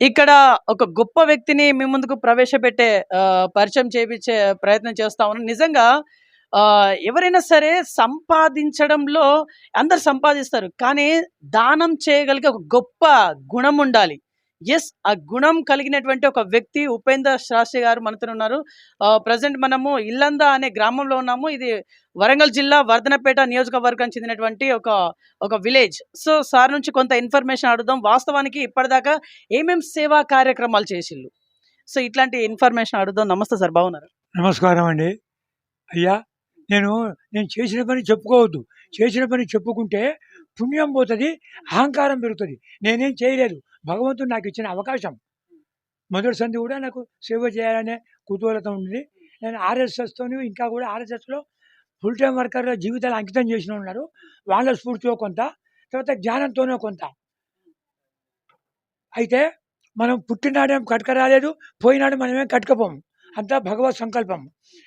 ఇక్కడ ఒక గొప్ప వ్యక్తిని మీ ముందుకు ప్రవేశపెట్టే పరిచయం చేపిచ్చే ప్రయత్నం చేస్తా ఉన్నాను. నిజంగా ఎవరైనా సరే సంపాదించడంలో అందరూ సంపాదిస్తారు. కానీ దానం చేయగలిగే ఒక గొప్ప గుణం ఉండాలి. ఎస్ ఆ గుణం కలిగినటువంటి ఒక వ్యక్తి ఉపేంద్ర శాస్త్రి గారు మనతో ఉన్నారు. ప్రజెంట్ మనము ఇల్లంద అనే గ్రామంలో ఉన్నాము. ఇది వరంగల్ జిల్లా వర్ధనపేట నియోజకవర్గానికి చెందినటువంటి ఒక, ఒక విలేజ్. సో, సార్ నుంచి కొంత ఇన్ఫర్మేషన్ అడుగుదాం. వాస్తవానికి ఇప్పటిదాకా ఏమేం సేవా కార్యక్రమాలు చేసిళ్ళు సో, ఇట్లాంటి ఇన్ఫర్మేషన్ అడుగుదాం. నమస్తే సార్ బాగున్నారు నమస్కారం అండి. అయ్యా నేను, నేను చేసిన పని చెప్పుకోవద్దు. చేసిన పని చెప్పుకుంటే పుణ్యం పోతుంది అహంకారం పెరుగుతుంది నేనేం చేయలేదు. భగవంతుడు నాకిచ్చిన అవకాశం. మొదటి సంధి కూడా నాకు సేవ చేయాలనే కుతూహలత ఉంది. నేను ఆర్ఎస్ఎస్తో ఇంకా కూడా ఆర్ఎస్ఎస్‌లో ఫుల్ టైం వర్కర్‌ల జీవితాలు అంకితం చేసిన ఉన్నారు. వాళ్ళ స్ఫూర్తితో కొంత, తర్వాత జ్ఞానంతోనో కొంత. అయితే మనం పుట్టినాడేం కట్క రాలేదు. పోయినాడు మనమేం కట్టుకపోము అంతా భగవత్ సంకల్పం.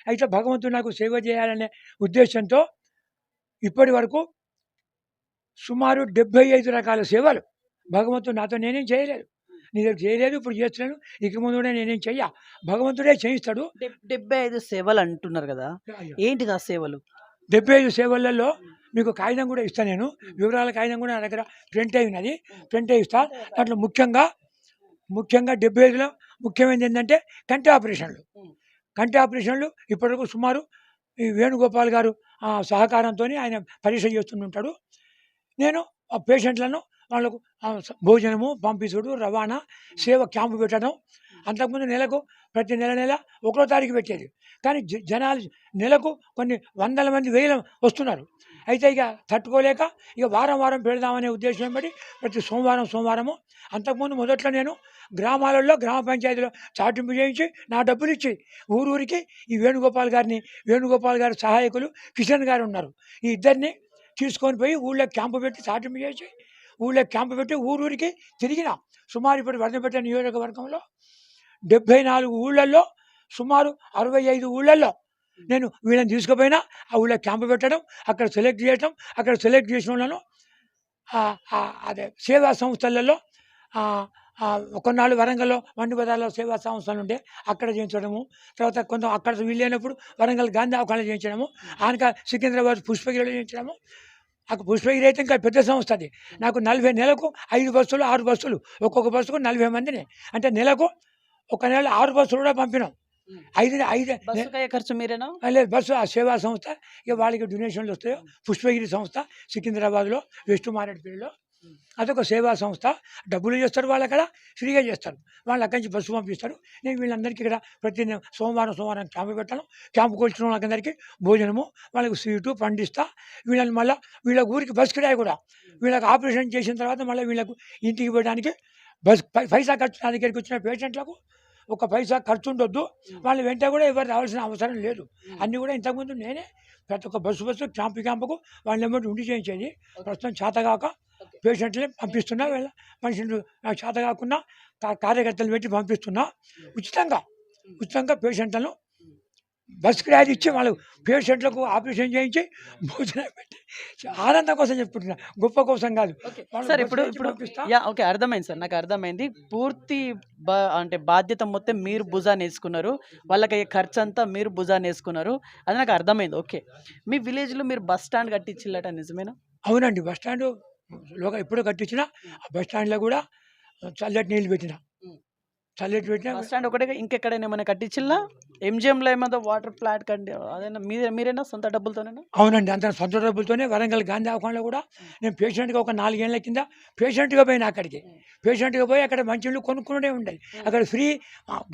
అయితే భగవంతుడు నాకు సేవ చేయాలనే ఉద్దేశంతో ఇప్పటి వరకు సుమారు 75 రకాల సేవలు భగవంతుడు నాతో నేనేం చేయలేదు. నీ దగ్గర చేయలేదు. ఇప్పుడు చేస్తున్నాను. ఇక ముందు కూడా నేనేం చెయ్య. భగవంతుడే చేయిస్తాడు. డెబ్ 75 సేవలు అంటున్నారు కదా! ఏంటిది ఆ సేవలు? 75 సేవలలో మీకు కాగితం కూడా ఇస్తా నేను. వివరాల కాగితం కూడా నా దగ్గర ప్రింట్ అయి ఉన్నది. ప్రింట్ అయి ఇస్తా. దాంట్లో ముఖ్యంగా, ముఖ్యంగా 75లో ముఖ్యమైనది ఏందంటే కంటి ఆపరేషన్‌లు. కంటి ఆపరేషన్‌లు ఇప్పటివరకు సుమారు ఈ వేణుగోపాల్ గారు ఆహ్, సహకారంతోని ఆయన పరీక్ష చేస్తుంటాడు. నేను ఆ పేషెంట్‌లను వాళ్ళకు భోజనము పంపించుడు, రవాణా, సేవ క్యాంపు పెట్టడం. అంతకుముందు నెలకు ప్రతి నెల నెల ఒకటో తారీఖు పెట్టేది. కానీ జ జనాలు నెలకు కొన్ని వందల మంది, వేల వస్తున్నారు. అయితే ఇక తట్టుకోలేక ఇక వారం వారం పెడదామనే ఉద్దేశం బట్టి ప్రతి సోమవారం, సోమవారము అంతకుముందు మొదట్లో నేను గ్రామాలలో గ్రామ పంచాయతీలో చాటింపు చేయించి నా డబ్బులిచ్చి ఊరూరికి ఈ వేణుగోపాల్ గారిని, వేణుగోపాల్ గారి సహాయకులు కిషన్ గారు ఉన్నారు. ఈ ఇద్దరిని తీసుకొని పోయి ఊళ్ళో క్యాంపు పెట్టి చాటింపు చేసి ఊళ్ళో క్యాంప్ పెట్టి ఊరూరికి తిరిగిన. సుమారు ఇప్పుడు వర్ధనపేట నియోజకవర్గంలో 74 ఊళ్ళల్లో సుమారు 65 ఊళ్ళల్లో నేను వీళ్ళని తీసుకుపోయినా ఆ ఊళ్ళో క్యాంప్ పెట్టడం, అక్కడ సెలెక్ట్ చేయటం, అక్కడ సెలెక్ట్ చేసిన వాళ్ళను అదే సేవా సంస్థలలో కొన్నాళ్ళు వరంగల్‌లో మండి బజార్‌లో సేవా సంస్థలు ఉండే అక్కడ చేయించడము. తర్వాత కొంత అక్కడ వీళ్ళైనప్పుడు వరంగల్ గాంధీ అవకాశం చేయించడము. ఆనక సికింద్రాబాద్ పుష్పగిరిలో చేయించడము. అక్కడ పుష్పగిరి అయితే ఇంకా పెద్ద సంస్థ అది. నాకు 40 నెలకు 5 బస్సులు, 6 బస్సులు ఒక్కొక్క బస్సుకు 40 మందిని. అంటే నెలకు ఒక నెల 6 బస్సులు కూడా పంపినాం. ఐదు ఐదు ఖర్చు మీరేనా? లేదు బస్సు ఆ సేవా సంస్థ ఇక వాళ్ళకి డొనేషన్‌లు వస్తాయో పుష్పగిరి సంస్థ సికింద్రాబాద్‌లో వెస్ట్ మారేడుపల్లిలో. అదొక సేవా సంస్థ. డబ్బులు చేస్తారు వాళ్ళక్కడ. ఫ్రీగా చేస్తారు. వాళ్ళు అక్కడి నుంచి బస్సు పంపిస్తారు. నేను వీళ్ళందరికీ ఇక్కడ ప్రతి సోమవారం, సోమవారం క్యాంప్ పెట్టడం. క్యాంప్‌కి వచ్చిన వాళ్ళకందరికీ భోజనము, వాళ్ళకి స్వీటు, పండిస్తా. వీళ్ళని మళ్ళా వీళ్ళ ఊరికి బస్ కిరాయి కూడా. వీళ్ళకి ఆపరేషన్ చేసిన తర్వాత మళ్ళీ వీళ్ళకు ఇంటికి పోవడానికి బస్ పైసా ఖర్చు నా దగ్గరికి వచ్చిన పేషెంట్లకు ఒక పైసా ఖర్చు ఉండొద్దు. వాళ్ళ వెంట కూడా ఎవరు రావాల్సిన అవసరం లేదు. అన్నీ కూడా ఇంతకుముందు నేనే ప్రతి ఒక్క బస్సు బస్సు క్యాంపు క్యాంపుకు వాళ్ళ ఉండి చేయించేది. ప్రస్తుతం చేతగాక ఓకే. పేషెంట్‌లని పంపిస్తున్నా. వీళ్ళ మనుషులు నాకు చేత కాకున్నా కా కార్యకర్తలు పెట్టి పంపిస్తున్నా. ఉచితంగా. ఉచితంగా పేషెంట్‌లను. బస్ కిరాయిలు ఇచ్చి వాళ్ళు పేషెంట్‌లకు ఆపరేషన్ చేయించి భోజనం పెట్టి ఆనందం కోసం చెప్పుకుంటున్నా. గొప్ప కోసం కాదు. వాళ్ళకి సార్ ఇప్పుడు కిరాయి ఇప్పుడు! ఓకే. అర్థమైంది సార్. నాకు అర్థమైంది. పూర్తి బ అంటే బాధ్యత మొత్తం మీరు భుజానేసుకున్నారు. వాళ్ళకయ్యే ఖర్చంతా మీరు భుజానేసుకున్నారు. అది నాకు అర్థమైంది. ఓకే. మీ విలేజ్‌లో మీరు బస్ స్టాండ్ కట్టించిల్లట నిజమేనా? అవునండి. బస్ స్టాండు లోగా ఎప్పుడో కట్టించిన. ఆ బస్ స్టాండ్‌లో కూడా చల్లటి నీళ్ళు పెట్టిన. హ్మ్. చల్లటి పెట్టిన బస్ స్టాండ్ ఒకటే ఇంకెక్కడైనా ఏమైనా కట్టించిల్లా? ఎంజీఎంలో ఏమన్నా వాటర్ ప్లాంట్ కండి అదేనా మీరే మీరేనా సొంత డబ్బులతోనేనా? అవునండి. అంత సొంత డబ్బులతోనే వరంగల్ గాంధీ దవాఖానలో కూడా నేను పేషెంట్‌గా ఒక 4 ఏళ్ళ కింద పేషెంట్‌గా పోయినా అక్కడికి. పేషెంట్‌గా పోయి అక్కడ మంచినీళ్ళు కొనుక్కునుడే ఉండేది. హ్మ్. అక్కడ ఫ్రీ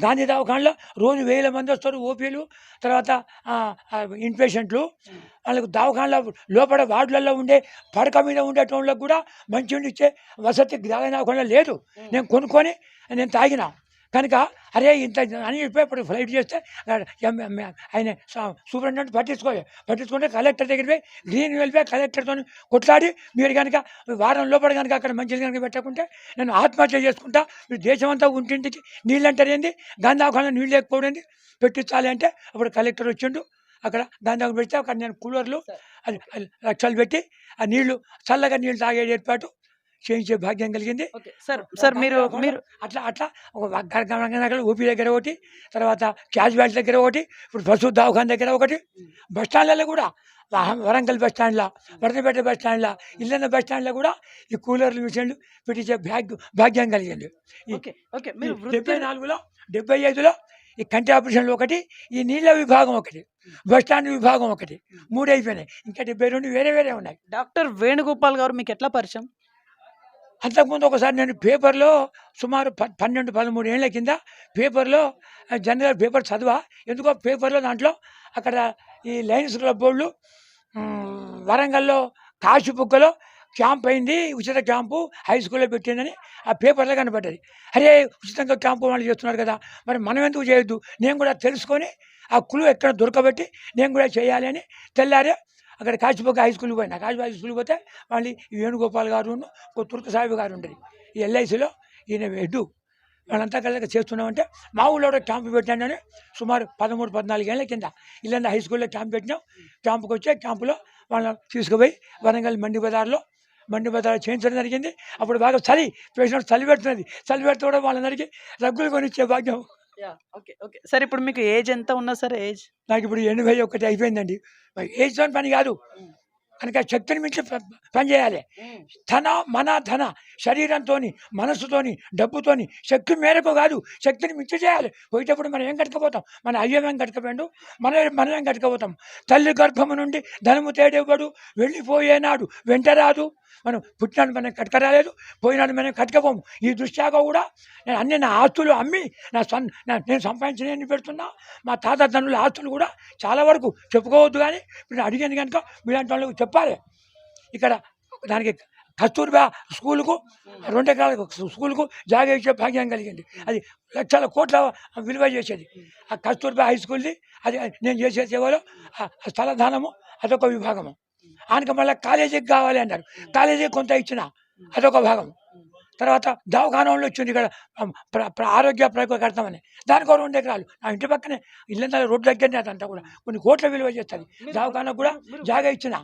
గాంధీ దవాఖానలో రోజు వేల మంది వస్తారు. ఓపీలు తర్వాత ఆహ్, ఆహ్, ఇన్ పేషెంట్లు. హ్మ్. వాళ్ళకు దవాఖానలో లోపల వార్డులలో ఉండే పడక మీద ఉండేటోళ్ళకి కూడా మంచినీళ్ళు ఇచ్చే వసతి గాంధీ దవాఖానలో లేదు. నేను కొనుక్కొని నేను తాగిన. కనుక అరే ఇంత అని చెప్పి అప్పుడు ఫ్లైట్ చేస్తే ఆయన సూపరింటెండెంట్ పట్టించుకోలే. పట్టించుకుంటే కలెక్టర్ దగ్గరికి పోయి గ్రీన్ వెళ్ళిపోయి కలెక్టర్‌తోని కొట్లాడి మీరు గనుక వారం లోపల గనుక అక్కడ మంచినీళ్ళు గనుక పెట్టకుంటే నేను ఆత్మహత్య చేసుకుంటా. మీరు దేశమంతా అంటారు ఏంది? గాంధీ దవాఖానలో నీళ్ళు లేకపోవడం ఏంది? పెట్టించాలి అంటే అప్పుడు కలెక్టర్ వచ్చిండు. అక్కడ గాంధీ పెడితే అక్కడ నేను కూలర్లు లక్షలు పెట్టి ఆ నీళ్ళు చల్లగా నీళ్ళు తాగే ఏర్పాటు చేయించే భాగ్యం కలిగింది. సార్ సార్ మీరు మీరు అట్లా అట్లా ఒక దగ్గర ఊపి దగ్గర ఒకటి తర్వాత క్యాజువాలిటీ దగ్గర ఒకటి ఇప్పుడు బస్సు దవాఖాన దగ్గర ఒకటి బస్ స్టాండ్లలో కూడా వరంగల్ బస్ స్టాండ్లో వరదపేట బస్ స్టాండ్లో ఇల్లన్న బస్ స్టాండ్లో కూడా ఈ కూలర్లు మిషన్లు పెట్టించే భాగ్య భాగ్యం కలిగింది. డెబ్బై నాలుగులో డెబ్బై ఐదులో ఈ కంటి ఆపరేషన్లు ఒకటి ఈ నీళ్ళ విభాగం ఒకటి బస్ స్టాండ్ విభాగం ఒకటి మూడు అయిపోయినాయి ఇంకా డెబ్బై రెండు వేరే వేరే ఉన్నాయి. డాక్టర్ వేణుగోపాల్ గారు మీకు ఎట్లా పరిచయం? అంతకుముందు ఒకసారి నేను పేపర్లో సుమారు ప పన్నెండు పదమూడు ఏళ్ళ కింద పేపర్లో జనరల్ పేపర్ చదివా. ఎందుకో పేపర్లో దాంట్లో అక్కడ ఈ లైన్స్ క్లబ్ వరంగల్లో వరంగల్లో కాశీబుక్కలో క్యాంప్ అయింది ఉచిత క్యాంపు హై స్కూల్లో పెట్టిందని ఆ పేపర్లో కనబడ్డది అరే ఉచితంగా క్యాంపు వాళ్ళు చేస్తున్నారు కదా మరి మనం ఎందుకు చేయొద్దు? నేను కూడా తెలుసుకొని ఆ కులు ఎక్కడ దొరకబెట్టి నేను కూడా చేయాలి అని తెల్లారే అక్కడ కాశీపోక హై స్కూల్కి పోయినా. కాశీబొక్క హై స్కూల్కి పోతే మళ్ళీ ఈ వేణుగోపాల్ గారు ఒక తుర్క సాహిబ్ గారు ఉండేది. ఈ ఎల్ఐసిలో ఈయన హెడ్. వాళ్ళంతా కలిసి చేస్తున్నామంటే మా ఊళ్ళో కూడా క్యాంపు పెట్టానని సుమారు పదమూడు పద్నాలుగు ఏళ్ళ కింద. ఇల్లంతా హై స్కూల్లో క్యాంప్ పెట్టినాం. క్యాంపుకి వచ్చే క్యాంపులో వాళ్ళని తీసుకుపోయి వరంగల్ మండి బజార్లో మండి బజార్ చేయించడం జరిగింది. అప్పుడు బాగా చలి పేషెంట్ చలి పెడుతున్నది. చలి పెడితే కూడా వాళ్ళందరికీ రగ్గులు కొనిచ్చే భాగ్యం ఓకే ఓకే. సార్ ఇప్పుడు మీకు ఏజ్ ఎంత ఉన్నా సార్ ఏజ్? నాకు ఇప్పుడు ఎనభై ఒకటి అయిపోయిందండి. మరి ఏజ్తో పని కాదు. కనుక శక్తిని మించి ప- పని చేయాలి ధన మన ధన శరీరంతోని మనసుతోని డబ్బుతోని శక్తి మేరకు కాదు శక్తిని మించి చేయాలి. పోయేటప్పుడు మనం ఏం కట్టుకపోతాం మన అయ్యం ఏం కట్టుకపోయాడు మన మనం ఏం కట్టుకపోతాం తల్లి గర్భము నుండి ధనము తేడేవాడు వెళ్ళిపోయేనాడు వెంట రాదు. మనం పుట్టినాడు మనం కట్టుకరాలేదు పోయినాడు మనం కట్టుకపోము. ఈ దృష్ట్యాగా కూడా నేను అన్ని నా ఆస్తులు అమ్మి నా సన్ నేను సంపాదించిన పెడుతున్నా మా తాత తండ్రుల ఆస్తులు కూడా చాలా వరకు చెప్పుకోవద్దు కానీ ఇప్పుడు అడిగాను కనుక మీలాంటి వాళ్ళకి చెప్పాలి. ఇక్కడ దానికి కస్తూర్బా స్కూలుకు రెండు ఎకరాల స్కూల్కు జాగా ఇచ్చే భాగ్యం కలిగింది. అది లక్షల కోట్ల విలువ చేసేది. ఆ కస్తూర్బా హై స్కూల్ది అది నేను చేసే సేవలో ఆ స్థల అదొక విభాగము. ఆయనకి మళ్ళీ కాలేజీకి కావాలి అన్నారు. కాలేజీకి కొంత ఇచ్చిన అదొక భాగం తర్వాత దవాఖానంలో వచ్చింది ఇక్కడ ఆరోగ్య ప్రయోగ కడతామని దానికి రెండు ఎకరాలు. నా ఇంటి పక్కనే ఇల్లంతా రోడ్డు దగ్గరనే అదంతా కూడా. కొన్ని కోట్ల విలువ చేస్తుంది. దవాఖానకు కూడా జాగా ఇచ్చిన.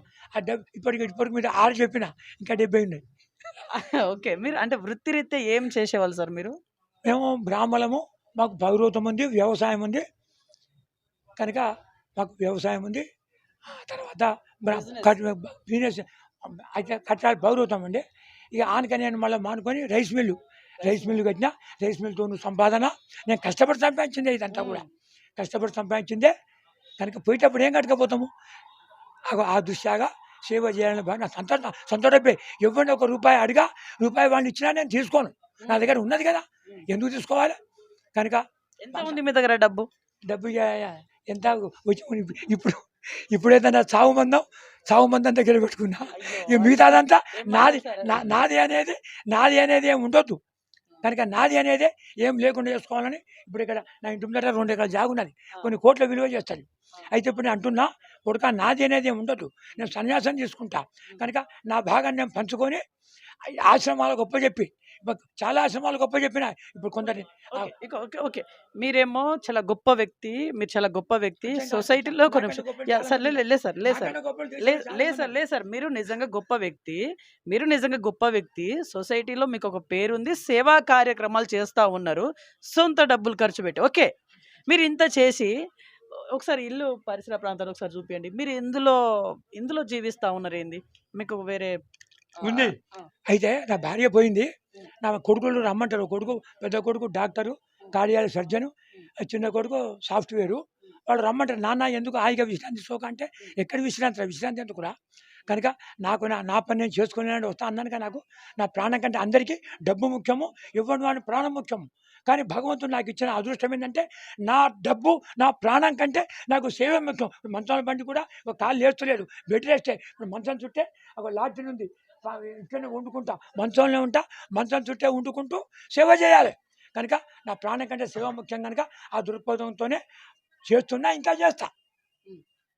ఇప్పటికి ఇప్పటికి మీద ఆరు చెప్పిన ఇంకా డెబ్బై ఉన్నాయి. ఓకే. మీరు అంటే వృత్తిరీత్యా ఏం చేసేవాళ్ళు సార్ మీరు? మేము బ్రాహ్మణము మాకు పౌరవతం ఉంది వ్యవసాయం ఉంది. కనుక మాకు వ్యవసాయం ఉంది. తర్వాత బిజినెస్ అయితే కట్టాలి పౌరవతం అండి. ఇక ఆనక నేను మళ్ళీ మానుకొని రైస్ మిల్లు రైస్ మిల్లు కట్టిన రైస్ మిల్తో సంపాదన. నేను కష్టపడి సంపాదించిందే ఇదంతా కూడా. కష్టపడి సంపాదించిందే కనుక పోయేటప్పుడు ఏం కట్టుకపోతాము? అగో ఆ దృష్ట్యాగా సేవ చేయాలని బాగా నా సొంత సొంత డబ్బే ఎవరిని ఒక రూపాయి అడిగా రూపాయి వాడిని ఇచ్చినా నేను తీసుకోను. నా దగ్గర ఉన్నది కదా ఎందుకు తీసుకోవాలి? కనుక ఎంత ఉంది మీ దగ్గర డబ్బు? డబ్బు ఎంత? వచ్చి ఇప్పుడు ఇప్పుడు ఏదైనా చావు మందం చావు మందం దగ్గర పెట్టుకున్నా. ఇక మిగతాదంతా నాది నా- నాది అనేది నాది అనేది ఏం ఉండొద్దు. కనుక నాది అనేది ఏం లేకుండా చేసుకోవాలని ఇప్పుడు ఇక్కడ నా ఇంటి ముందర రెండు ఎకరాల జాగు ఉన్నది. కొన్ని కోట్ల విలువ చేస్తుంది. అయితే ఇప్పుడు నేను అంటున్నా కొడుక నాది అనేది ఏం ఉండదు నేను సన్యాసం తీసుకుంటా. కనుక నా భాగాన్ని నేను పంచుకొని ఆశ్రమాలకు గొప్ప చెప్పి చాలా ఆశ్రమాలు గొప్ప చెప్పిన ఇప్పుడు కొందరి ఓకే, ఓకే ఓకే. మీరేమో చాలా గొప్ప వ్యక్తి మీరు చాలా గొప్ప వ్యక్తి సొసైటీలో కొన్ని సార్ లే లే, లే సార్ లే సార్. లే లే సార్ లే సార్ మీరు నిజంగా గొప్ప వ్యక్తి మీరు నిజంగా గొప్ప వ్యక్తి సొసైటీలో మీకు ఒక పేరు ఉంది సేవా కార్యక్రమాలు చేస్తూ ఉన్నారు సొంత డబ్బులు ఖర్చు పెట్టి. ఓకే మీరు ఇంత చేసి ఒకసారి ఇల్లు పరిసర ప్రాంతాలు ఒకసారి చూపించండి మీరు ఇందులో ఇందులో జీవిస్తూ ఉన్నారు ఏంది మీకు వేరే ఉంది. అయితే నా భార్య పోయింది. నా కొడుకులు రమ్మంటారు. కొడుకు పెద్ద కొడుకు డాక్టరు కార్డియాల సర్జను చిన్న కొడుకు సాఫ్ట్వేరు. వాడు రమ్మంటారు నాన్న ఎందుకు హాయిగా విశ్రాంతి తీసుకోక అంటే ఎక్కడ విశ్రాంతి? విశ్రాంతి ఎందుకురా? కనుక నాకు నా నా పని నేను చేసుకునే వస్తా అన్నాను కానీ నాకు నా ప్రాణం కంటే అందరికీ డబ్బు ముఖ్యము ఇవ్వని వాడిని ప్రాణం ముఖ్యము. కానీ భగవంతుడు నాకు ఇచ్చిన అదృష్టం ఏంటంటే నా డబ్బు నా ప్రాణం కంటే నాకు సేవ ముఖ్యం. ఇప్పుడు మంచం బండి కూడా ఒక కాలు లేస్తలేదు. బెడ్ రెస్టే. ఇప్పుడు మంచం చుట్టే ఒక లాడ్జిన్ ఉంది. ఇక్కడనే వండుకుంటా. మంచంలో ఉంటా మంచం చుట్టే వండుకుంటూ సేవ చేయాలి. కనుక నా ప్రాణం కంటే సేవ ముఖ్యం కనుక ఆ దృక్పథంతోనే చేస్తున్నా ఇంకా చేస్తా.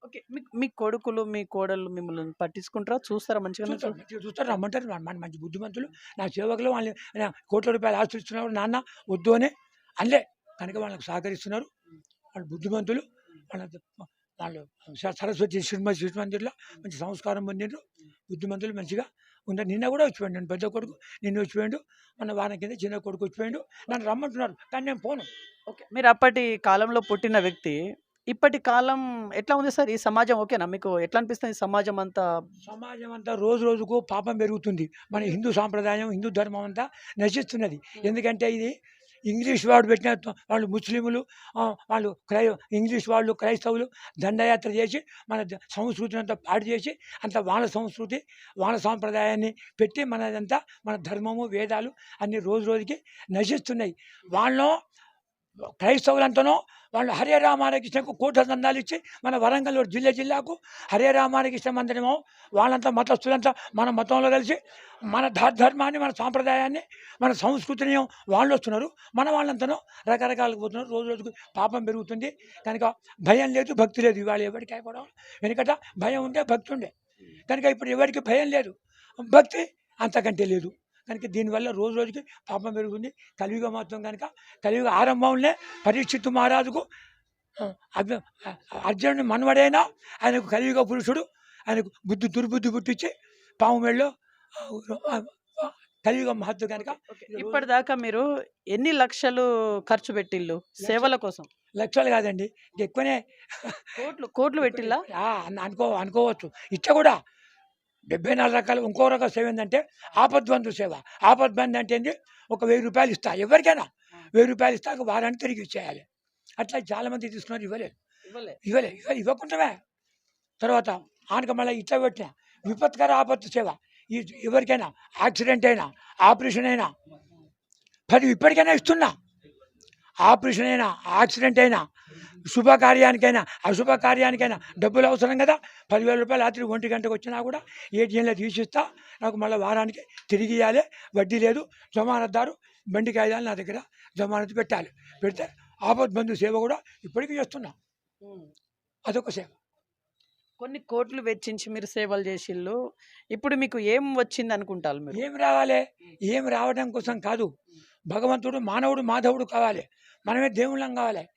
ఓకే. మీ- మీ కొడుకులు మీ కోడళ్ళు మిమ్మల్ని పట్టించుకుంటారా? చూస్తారా మంచిగా? చూస్తారు రమ్మంటారు. మన మంచి బుద్ధిమంతులు. నా సేవకులు వాళ్ళు కోట్ల రూపాయలు ఆశ్రయిస్తున్నారు నాన్న వద్దు అని అనలే. కనుక వాళ్ళకి సహకరిస్తున్నారు. వాళ్ళు బుద్ధిమంతులు. వాళ్ళ వాళ్ళు సరస్వతి శ్రీమతి మందిర్లో మంచి సంస్కారం పొందిండ్రు. బుద్ధిమంతులు మంచిగా ఉన్న నిన్న కూడా వచ్చిపోయాడు నేను పెద్ద కొడుకు నిన్న వచ్చిపోయాడు మన వారం కింద చిన్న కొడుకు వచ్చిపోయాడు నన్ను రమ్మంటున్నారు కానీ నేను పోను. ఓకే మీరు అప్పటి కాలంలో పుట్టిన వ్యక్తి ఇప్పటి కాలం ఎట్లా ఉంది సార్? ఈ సమాజం ఓకేనా? మీకు ఎట్లా అనిపిస్తుంది సమాజం అంతా? సమాజం అంతా రోజు రోజుకు పాపం పెరుగుతుంది. మన హిందూ సాంప్రదాయం హిందూ ధర్మం అంతా నశిస్తున్నది. ఎందుకంటే ఇది ఇంగ్లీష్ వాడు పెట్టిన వాళ్ళు ముస్లింలు వాళ్ళు క్రై ఇంగ్లీష్ వాళ్ళు క్రైస్తవులు దండయాత్ర చేసి మన సంస్కృతిని అంతా పాడు చేసి అంత వాన సంస్కృతి వాన సాంప్రదాయాన్ని పెట్టి మనదంతా మన ధర్మము వేదాలు అన్ని రోజు రోజుకి నశిస్తున్నాయి. వాళ్ళు క్రైస్తవులంతనో వాళ్ళు హరే రామారాకృష్ణకు కోట్ల దండాలు ఇచ్చి మన వరంగల్ జిల్లా జిల్లాకు హరే రామారాకృష్ణ మందిరమో వాళ్ళంతా మతస్థులంతా మన మతంలో కలిసి మన ధర్మాన్ని మన సాంప్రదాయాన్ని మన సంస్కృతిని వాళ్ళు వస్తున్నారు. మన వాళ్ళంతనో రకరకాలకు పోతున్నారు. రోజు రోజుకు పాపం పెరుగుతుంది. కనుక భయం లేదు భక్తి లేదు. ఇవాళ ఎవరికి అయిపోవడం? వెనుకట భయం ఉండే భక్తి ఉండే. కనుక ఇప్పుడు ఎవరికి భయం లేదు? భక్తి అంతకంటే లేదు. కనుక దీనివల్ల రోజు రోజుకి పాపం పెరుగుతుంది. కలియుగ మొత్తం కనుక కలియుగ ఆరంభంలో పరీక్షిత్తు మహారాజుకు ఆ, అర్జు- అర్జునుని మనవడైనా ఆయనకు కలియుగ పురుషుడు ఆయనకు బుద్ధి దుర్బుద్ధి పుట్టించి పాము మెళ్ళలో కలియుగ మహత్తు కనుక ఇప్పటిదాకా మీరు ఎన్ని లక్షలు ఖర్చు పెట్టిల్లు సేవల కోసం? లక్షలు కాదండి. ఎక్కువనే కోట్లు కోట్లు పెట్టిల్లా? అనుకో అనుకోవచ్చు. ఇచ్చ కూడా. డెబ్బై నాలుగు రకాలు ఇంకో రకం సేవ ఏంటంటే ఆపద్బంధు సేవ. ఆపద్బంధు అంటే ఏంటి ఒక వెయ్యి రూపాయలు ఇస్తా. ఎవరికైనా వెయ్యి రూపాయలు ఇస్తా ఒక వారానికి తిరిగి ఇచ్చేయాలి. అట్లా చాలా మంది తీసుకున్నారు ఇవ్వలేదు. ఇవ్వలే ఇవ్వలే ఇవ్వ ఇవ్వకుండామే తర్వాత ఆనక మళ్ళీ ఇట్లా పెట్టిన. విపత్కర ఆపత్తు సేవ. ఈ ఎవరికైనా యాక్సిడెంట్ అయినా ఆపరేషన్ అయినా పది ఇప్పటికైనా ఇస్తున్నా. ఆపరేషన్ అయినా యాక్సిడెంట్ అయినా శుభకార్యానికైనా అశుభ కార్యానికైనా డబ్బులు అవసరం కదా. పదివేల రూపాయలు రాత్రి ఒంటి గంటకు వచ్చినా కూడా ఏటీఎంలో తీసిస్తా. నాకు మళ్ళీ వారానికి తిరిగి ఇవ్వాలి వడ్డీ లేదు. జమానత్దారు బండి కాగితాలు నా దగ్గర. జమానత్ పెట్టాలి. పెడితే ఆపద్ బంధు సేవ కూడా ఇప్పటికీ చేస్తున్నా. అదొక సేవ. కొన్ని కోట్లు వెచ్చించి మీరు సేవలు చేసిల్లు ఇప్పుడు మీకు ఏం వచ్చింది అనుకుంటారు మీరు? ఏం రావాలి? ఏం రావడం కోసం కాదు. భగవంతుడు మానవుడు మాధవుడు కావాలి. మనమే దేవుళ్ళం కావాలి.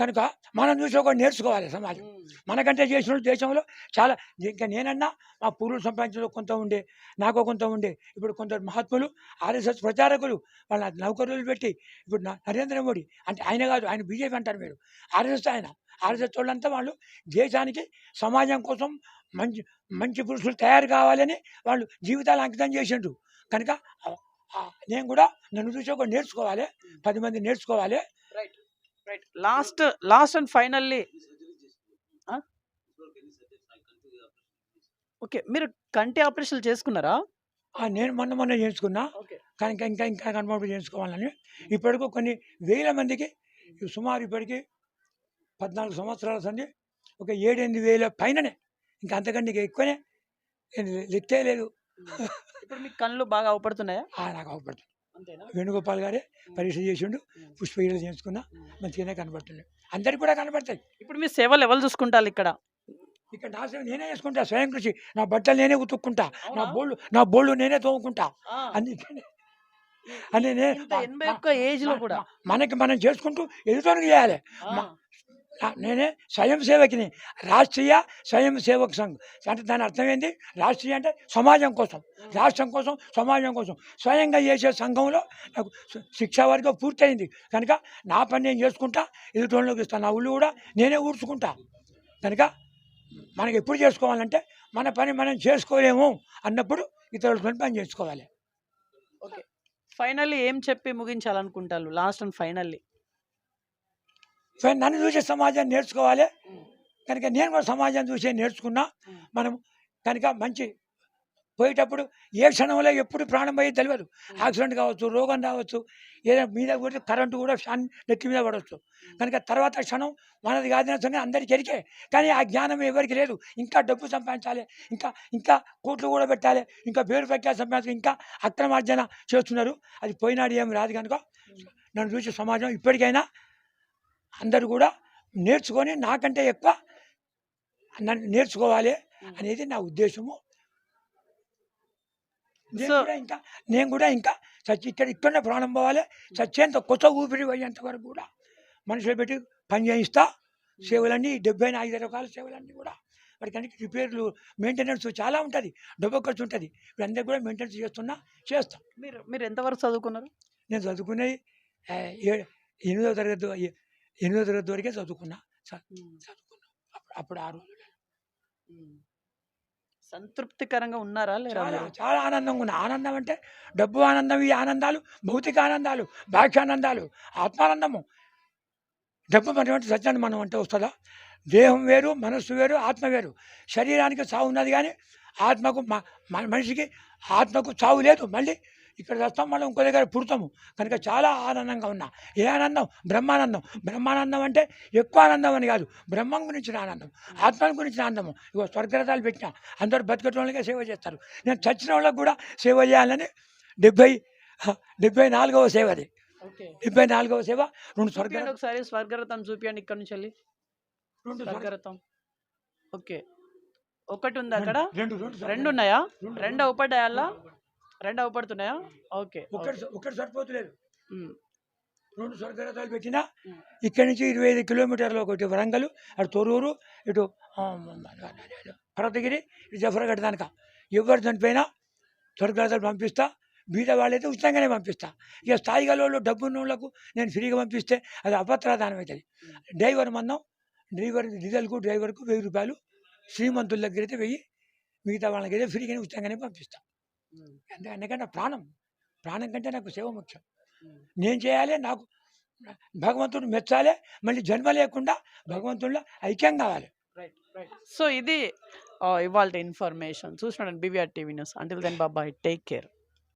కనుక మనం చూసి ఒకటి నేర్చుకోవాలి సమాజం. మనకంటే చేసిన దేశంలో చాలా ఇంకా నేనన్నా మా పూర్వులు సంపాదించిన కొంత ఉండే నాకు కొంత ఉండే ఇప్పుడు కొందరు మహాత్ములు ఆర్ఎస్ఎస్ ప్రచారకులు వాళ్ళ నౌకరులు పెట్టి ఇప్పుడు నరేంద్ర మోడీ అంటే ఆయన కాదు ఆయన బీజేపీ అంటారు మీరు. ఆర్ఎస్ఎస్ ఆయన. ఆర్ఎస్ఎస్ వాళ్ళంతా వాళ్ళు దేశానికి సమాజం కోసం మంచి మంచి పురుషులు తయారు కావాలని వాళ్ళు జీవితాలు అంకితం చేసిండ్రు. కనుక నేను కూడా నన్ను చూసి ఒక నేర్చుకోవాలి పది మంది నేర్చుకోవాలి right last last and finally okay మీరు కంటి ఆపరేషన్ చేసుకున్నారా? నేను మొన్న మొన్న చేయించుకున్నా ఓకే కానీ ఇంకా ఇంకా ఇంకా కన్ఫర్మ్ చేసుకోవాలని. ఇప్పటికు కొన్ని వేల మందికి సుమారు ఇప్పటికి పద్నాలుగు సంవత్సరాల సంది ఒక ఏడెనిమిది వేల పైననే. ఇంకా అంతకంటే ఇంకా ఎక్కువనే. నేను లెక్కే లేదు. ఇప్పుడు మీకు కళ్ళు బాగా అవపడుతున్నాయా? ఆ, నాకు అవపడుతుంది వేణుగోపాల్ గారే పరీక్ష చేసిండు పుష్పగిరి చేయించుకున్నా మంచిగానే కనబడుతుంది అందరికి కూడా కనబడతాయి ఇప్పుడు మీ సేవలు ఎవరు చూసుకుంటారు ఇక్కడ? ఇక్కడ నా సేవ నేనే చేసుకుంటా స్వయం కృషి. నా బట్టలు నేనే ఉతుక్కుంటా నా? బోళ్ళు నా బోళ్ళు నేనే తోముకుంటా. ఆ, అన్ని అన్ని నే- ఇంత ఎనభై ఒక్క ఏజ్లో కూడా? మనకి మనం చేసుకుంటూ ఎదుటోనికి చేయాలి. నేనే స్వయం సేవకిని. రాష్ట్రీయ స్వయం సేవక్ సంఘ్. అంటే దాని అర్థం ఏంటి రాష్ట్రీయ అంటే సమాజం కోసం. రాష్ట్రం కోసం సమాజం కోసం. స్వయంగా చేసే సంఘంలో నాకు శిక్షా వర్గం పూర్తయింది. కనుక నా పని నేను చేసుకుంటా ఎదుటోళ్ళకి ఇస్తాను నా ఊళ్ళు కూడా నేనే ఊడ్చుకుంటా. కనుక మనకి ఎప్పుడు చేసుకోవాలంటే మన పని మనం చేసుకోలేము అన్నప్పుడు ఇతరులతో పని చేసుకోవాలి. ఓకే. ఫైనల్లీ ఏం చెప్పి ముగించాలనుకుంటారు? Last and finally. సో నన్ను చూసే సమాజాన్ని నేర్చుకోవాలి. కనుక నేను కూడా సమాజం చూసే నేర్చుకున్నా. మనం కనుక మంచి పోయేటప్పుడు ఏ క్షణంలో ఎప్పుడు ప్రాణం పోయి తెలియదు యాక్సిడెంట్ కావచ్చు రోగం రావచ్చు ఏదైనా మీద కూడా కరెంటు కూడా ఫ్యాన్ నెత్తి మీద పడవచ్చు. కనుక తర్వాత క్షణం మనది కాదని సంగతి అందరికీ ఎరికే కానీ ఆ జ్ఞానం ఎవరికి లేదు. ఇంకా డబ్బు సంపాదించాలి. ఇంకా ఇంకా కోట్లు కూడా పెట్టాలి. ఇంకా పేరు ప్రఖ్యాత సంపాదించాలి ఇంకా అక్రమార్జన చేస్తున్నారు. అది పోయినాడు ఏం రాదు కనుక నన్ను చూసి సమాజం ఇప్పటికైనా అందరూ కూడా నేర్చుకొని నాకంటే ఎక్కువ నన్ను నేర్చుకోవాలి అనేది నా ఉద్దేశము. నేను So- కూడా ఇంకా నేను కూడా ఇంకా చచ్చి ఇక్కడ ఇక్కడనే ప్రాణం పోవాలి. చచ్చేంత కొత్త ఊపిరి పోయేంత వరకు కూడా మనుషులు పెట్టి పని చేయిస్తా. సేవలన్నీ డెబ్బై ఐదు రకాల సేవలన్నీ కూడా వాడికి అన్ని రిపేర్లు మెయింటెనెన్స్ చాలా ఉంటుంది. డబ్బు ఖర్చు ఉంటుంది. ఇప్పుడు అందరికి కూడా మెయింటెనెన్స్ చేస్తున్నా చేస్తాం. మీరు మీరు ఎంతవరకు చదువుకున్నారు? నేను చదువుకునేది ఎనిమిదో తరగతి ఎనిమిదో తరగతి వరకే చదువుకున్నా. చదువుకున్నా. అప్పుడు అప్పుడు ఆ రోజుల్లో సంతృప్తికరంగా ఉన్నారా లేరా చాలా ఆనందంగా ఉన్నా. ఆనందం అంటే డబ్బు ఆనందం ఈ ఆనందాలు భౌతిక ఆనందాలు బాహ్యానందాలు ఆత్మానందము. డబ్బు మనం అంటే సత్యాన్ని మనం అంటే వస్తుందా? దేహం వేరు మనస్సు వేరు ఆత్మ వేరు. శరీరానికి చావు ఉన్నది కానీ ఆత్మకు మనిషికి ఆత్మకు చావు లేదు. మళ్ళీ ఇక్కడ వస్తాం మనం ఇంకో దగ్గర పుడతాము. కనుక చాలా ఆనందంగా ఉన్నా. ఏ ఆనందం? బ్రహ్మానందం. బ్రహ్మానందం అంటే ఎక్కువ ఆనందం అని కాదు. బ్రహ్మం గురించిన ఆనందం. ఆత్మ గురించిన ఆనందము. ఇగో స్వర్గరథాలు పెట్టిన. అందరూ బతికటం వాళ్ళకే సేవ చేస్తారు. నేను చచ్చిన వాళ్ళకి కూడా సేవ చేయాలని డెబ్బై డెబ్బై నాలుగవ సేవ అది. ఓకే. డెబ్బై నాలుగవ సేవ. రెండు స్వర్గ ఒకసారి స్వర్గరథం చూపియండి ఇక్కడ నుంచి వెళ్ళి. రెండు స్వర్గ- స్వర్గరథం. ఓకే. ఒకటి ఉంది అక్కడ. రెండు రెండు ఉన్నాయా? రెండు అవుపడ్డాయల్లా రెండు అవుపడుతున్నాయా? ఓకే ఒకటి ఒకటి సరిపోతులేదు. రెండు స్వర్గరథాలు పెట్టినా. ఇక్కడి నుంచి ఇరవై ఐదు కిలోమీటర్లు ఒకటి వరంగల్ అటు తొర్రూరు ఇటు ఆ, భరతగిరి ఇటు జఫర్గఢ్ దానిక. ఎవరు చనిపోయినా స్వర్గరథాలు పంపిస్తా బీద వాళ్ళైతే ఉచితంగానే పంపిస్తా. ఇక స్థాయి గల డబ్బు వాళ్ళకు నేను ఫ్రీగా పంపిస్తే అది అపత్రాదానం అవుతుంది. డ్రైవర్ మందం డ్రైవర్ డీజిల్కు డ్రైవర్కు వెయ్యి రూపాయలు శ్రీమంతుల దగ్గర అయితే వెయ్యి మిగతా వాళ్ళకి అయితే ఫ్రీగానే ఉచితంగానే పంపిస్తా. ఎందుకంటే ఎందుకంటే ప్రాణం. ప్రాణం కంటే నాకు సేవ ముఖ్యం. నేను చేయాలి నాకు భగవంతుడు మెచ్చాలి మళ్ళీ జన్మ లేకుండా భగవంతుడిలో ఐక్యం కావాలి. రైట్ రైట్ సో ఇది ఇవాళ ఇన్ఫర్మేషన్. చూసినాడు BVR TV news. Until then బాబాయ్ టేక్ కేర్